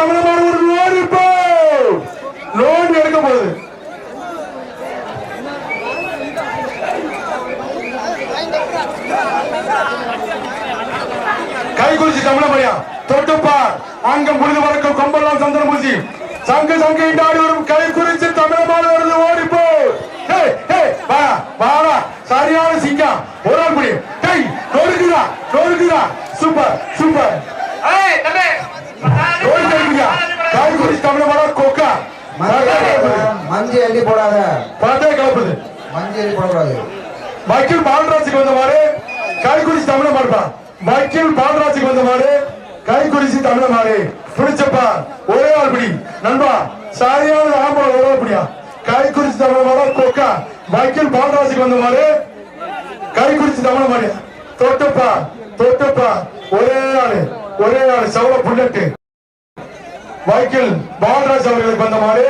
தமிழமான ஒரு லோன் இப்போ. லோன் எடுக்க போகுது. கை குறிச்சி தமிழமணியா தொட்டுப்பார். அங்கம் புரிந்து வரைக்கும் கொம்பெல்லாம் சந்தன பூசி சங்கு சங்கு இண்டாடி வரும் கை குறிச்சி தமிழமான வருது ஓடிப்போ வா வா சரியான சிங்கம். ஒரு ஆள் முடியும் டேய் நொறுக்குதா நொறுக்குதா சூப்பர் சூப்பர். குறிச்சி தமிழமான கொக்கா. மஞ்சள் எண்ணி போடாத. பதே கலப்புது மஞ்சள் எண்ணி போடக்கூடாது. வக்கீல் பாலராஜுக்கு வந்த மாடு கை குறிச்சி தமிழ மாடுப்பா வக்கீல் பாலராஜுக்கு வந்த மாடு கை குறிச்சி தமிழ மாடு பிடிச்சப்பா ஒரே ஆள் பிடி. நண்பா சரியான ஆம்பளை ஒரே பிடியா. கை குறிச்சி தமிழ மாடா கொக்கா. வக்கீல் பாலராஜுக்கு வந்த மாடு கை குறிச்சி தமிழ மாடு தொட்டுப்பா தொட்டுப்பா ஒரே ஆளு ஒரே ஆளு சவள புல்லட்டு. வைக்கில் பாலராஜ் அவர்களுக்கு வந்த மாதிரி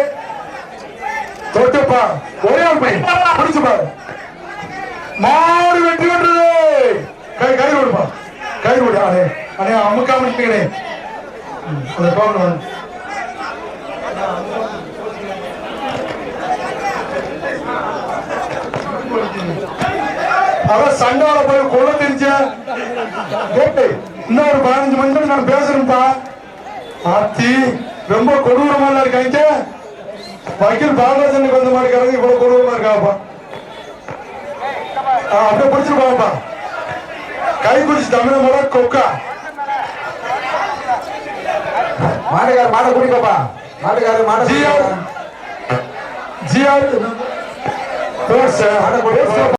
தொட்டுப்பா ஒரே ஒரு பையன் பிடிச்சு பாரு மாடு வெற்றி பெற்றது. கை கை கொடுப்பா கை கொடு அடே அடே அமுக்காம நிற்கிறே அந்த பாவன வந்து. சண்டால போய் கொள்ள தெரிஞ்ச இன்னொரு பதினஞ்சு மணி நேரம் நான் பேசுறேன்ப்பா ஆத்தி. ரொம்ப கொடூரமா இருக்காங்க. வக்கீல் பாலராஜனுக்கு வந்த மாதிரி கிடக்கு இவ்வளவு கொடூரமா இருக்காப்பா அப்படியே பிடிச்சிருப்பாப்பா கை குடிச்சு தமிழ் மலை கொக்கா. மாட்டுக்கார மாட்டை குடிப்பா மாட்டுக்காரர் மாட்டை ஜிஆர். குடிப்பா. ஜிஆர். பேச